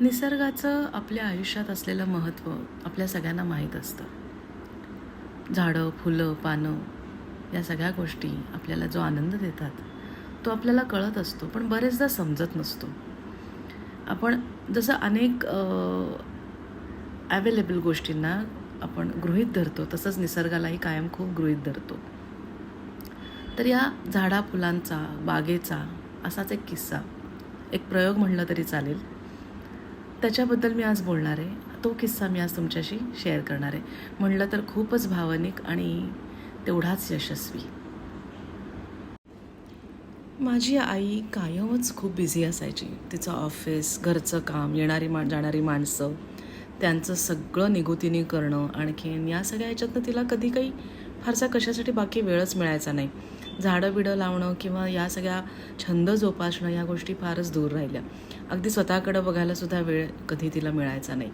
निसर्गाचं आपल्या आयुष्यात असलेलं महत्त्व आपल्या सगळ्यांना माहीत असतं. झाडं फुलं पानं या सगळ्या गोष्टी आपल्याला जो आनंद देतात तो आपल्याला कळत असतो पण बरेचदा समजत नसतो. आपण जसं अनेक ॲवेलेबल गोष्टींना आपण गृहीत धरतो तसंच निसर्गालाही कायम खूप गृहीत धरतो. तर या झाडा फुलांचा बागेचा असाच एक किस्सा एक प्रयोग म्हणलं तरी चालेल. त्याच्याबद्दल मी आज बोलणार आहे. तो किस्सा मी आज तुमच्याशी शेअर करणार आहे. म्हणलं तर खूपच भावनिक आणि तेवढाच यशस्वी. माझी आई कायमच खूप बिझी असायची. तिचं ऑफिस घरचं काम येणारी मा जाणारी माणसं त्यांचं सगळं निगुतीनी करणं आणखीन या सगळ्या ह्याच्यातनं तिला कधी काही फारसा कशासाठी बाकी वेळच मिळायचा नाही. झाडं बिडं लावणं किंवा या सगळ्या छंद जोपासणं या गोष्टी फारच दूर राहिल्या. अगदी स्वतःकडं बघायला सुद्धा वेळ कधी तिला मिळायचा नाही.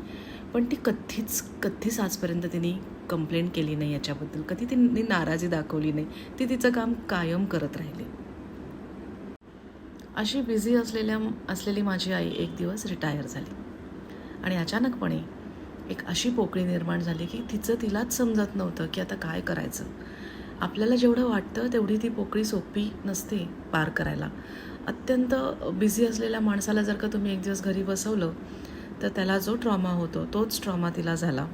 पण ती कधीच कधीच आजपर्यंत तिने कंप्लेंट केली नाही याच्याबद्दल. कधी तिने नाराजी दाखवली नाही. ती तिचं काम कायम करत राहिली. अशी बिझी असलेल्या असलेली माझी आई एक दिवस रिटायर झाली. आणि अचानकपणे एक अशी पोकळी निर्माण झाली की तिचं तिलाच समजत नव्हतं की आता काय करायचं. आपल्याला जेवढं वाटतं तेवढी ती पोकळी सोपी नसते पार करायला. अत्यंत बिझी असलेल्या माणसाला जर का तुम्ही एक दिवस घरी बसवलं तर त्याला जो ट्रॉमा होतो तोच ट्रॉमा तिला झाला.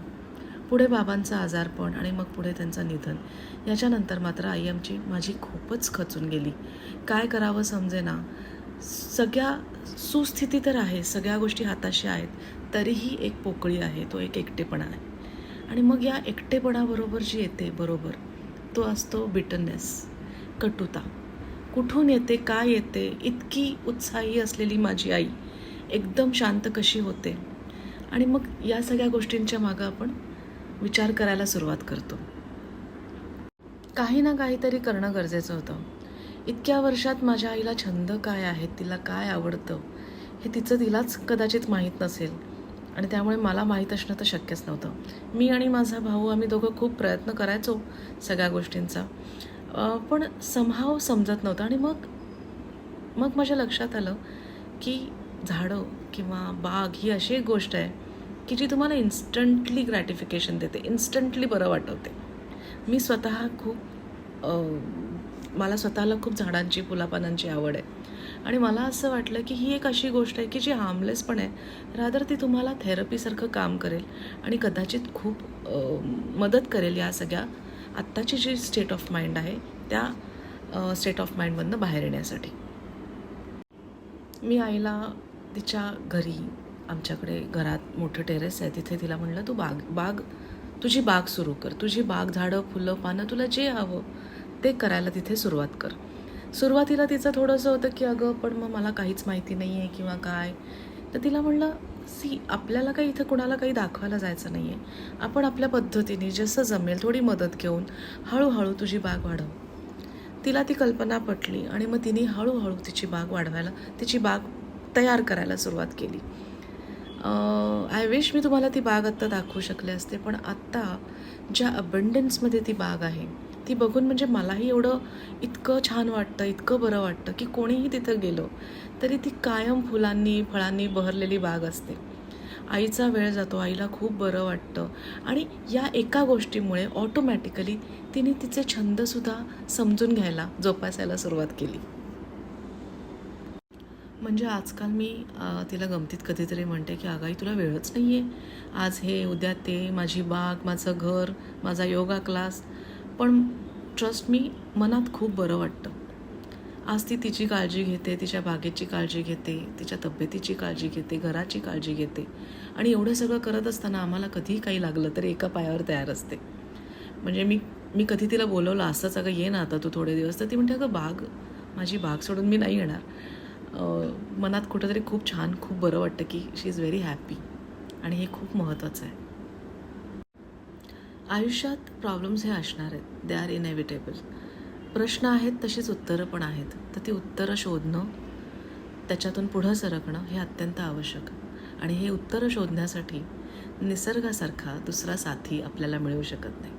पुढे बाबांचं आजारपण आणि मग पुढे त्यांचं निधन. याच्यानंतर मात्र आई आमची माझी खूपच खचून गेली. काय करावं समजेना? सगळ्या सुस्थिती तर आहे सगळ्या गोष्टी हाताशी आहेत तरीही एक पोकळी आहे तो एक एकटेपणा आहे. आणि मग या एकटेपणाबरोबर जी येते बरोबर. तो असतो बिटरनेस कटुता. कुठून येते काय येते इतकी उत्साही असलेली माझी आई एकदम शांत कशी होते? आणि मग या सगळ्या गोष्टींच्या मागं आपण विचार करायला सुरुवात करतो. काही ना काहीतरी करणं गरजेचं होतं. इतक्या वर्षात माझ्या आईला छंद काय आहेत तिला काय आवडतं हे तिचं तिलाच कदाचित माहीत नसेल. आणि त्यामुळे मला माहीत असणं तर शक्यच नव्हतं. मी आणि माझा भाऊ आम्ही दोघं खूप प्रयत्न करायचो सगळ्या गोष्टींचा. पण समहाव समजत नव्हतं आणि मग मग माझ्या लक्षात आलं की झाडं किंवा बाग ही अशी एक गोष्ट आहे की जी तुम्हाला इन्स्टंटली ग्रॅटिफिकेशन देते इन्स्टंटली बरं वाटवते. मी स्वतः खूप मला स्वतःला खूप झाडांची फुलापानांची आवड आहे. आणि मला असं वाटलं की ही एक अशी गोष्ट आहे की जी हार्मलेस पण आहे रादर ती तुम्हाला थेरपीसारखं काम करेल आणि कदाचित खूप मदत करेल या सगळ्या आत्ताची जी स्टेट ऑफ माइंड आहे त्या स्टेट ऑफ माइंडमधनं बाहेर येण्यासाठी. मी आईला तिच्या घरी आमच्याकडे घरात मोठं टेरेस आहे तिथे तिला म्हणलं तू बाग बाग तुझी बाग सुरू कर. तुझी बाग झाडं फुलं पानं तुला जे हवं ते करायला तिथे सुरुवात कर. सुरुवातीला तिचं थोडंसं होतं की अगं पण मग मला काहीच माहिती नाही आहे किंवा काय? तर तिला म्हणलं सी आपल्याला काही इथं कुणाला काही दाखवायला जायचं नाही आहे आपण आपल्या पद्धतीने जसं जमेल थोडी मदत घेऊन हळूहळू तुझी बाग वाढव. तिला ती कल्पना पटली आणि मग तिने हळूहळू तिची बाग वाढवायला तिची बाग तयार करायला सुरुवात केली. आय विश मी तुम्हाला ती बाग आत्ता दाखवू शकले असते पण आत्ता ज्या अबंडन्समध्ये ती बाग आहे ती बघून म्हणजे मलाही एवढं इतकं छान वाटतं इतकं बरं वाटतं की कोणीही तिथं गेलो तरी ती कायम फुलांनी फळांनी बहरलेली बाग असते. आईचा वेळ जातो आईला खूप बरं वाटतं आणि या एका गोष्टीमुळे ऑटोमॅटिकली तिने तिचे छंदसुद्धा समजून घ्यायला जोपासायला सुरुवात केली. म्हणजे आजकाल मी तिला गमतीत कधीतरी म्हणते की अगाई तुला वेळच नाही आहे आज हे उद्या ते माझी बाग माझं घर माझा योगा क्लास पण ट्रस्ट मी मनात खूप बरं वाटतं. आज ती तिची काळजी घेते तिच्या बागेची काळजी घेते तिच्या तब्येतीची काळजी घेते घराची काळजी घेते. आणि एवढं सगळं करत असताना आम्हाला कधीही काही लागलं तरी एका पायावर तयार असते. म्हणजे मी मी कधी तिला बोलवलं असंच अगं ये ना आता तू थोडे दिवस तर ती म्हणते अगं बाग माझी बाग सोडून मी नाही येणार. मनात कुठंतरी खूप छान खूप बरं वाटतं की शी इज व्हेरी हॅपी आणि हे खूप महत्त्वाचं आहे. आयुष्यात प्रॉब्लेम्स हे असणार आहेत. दे आर इनएव्हिटेबल प्रश्न आहेत तशीच उत्तरं पण आहेत. तर ती उत्तरं शोधणं त्याच्यातून पुढं सरकणं हे अत्यंत आवश्यक. आणि हे उत्तरं शोधण्यासाठी निसर्गासारखा दुसरा साथी आपल्याला मिळू शकत नाही.